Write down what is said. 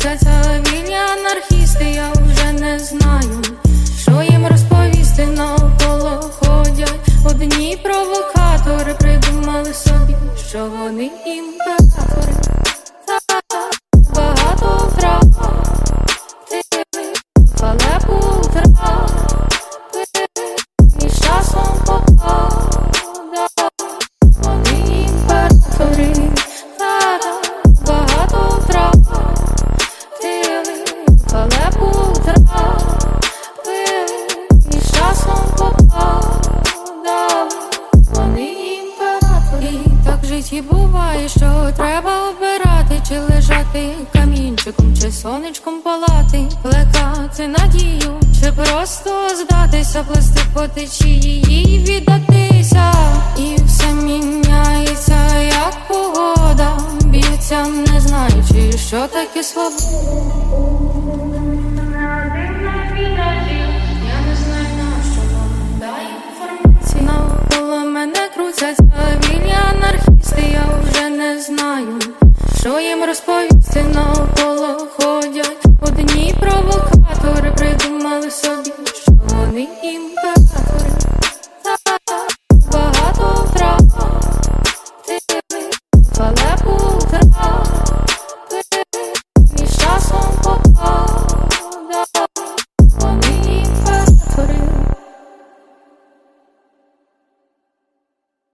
Оце целевільні анархісти, я вже не знаю, що їм розповісти навколо ходять. Одні провокатори придумали собі, що вони імператори Багато втратили, але житті буває, що треба обирати, чи лежати камінчиком, чи сонечком палати, плекати надію, чи просто здатися, плести по течії і віддатися, і все міняється, як погода, б'ється, не знаючи, що таке свобода. Навколо мене крутять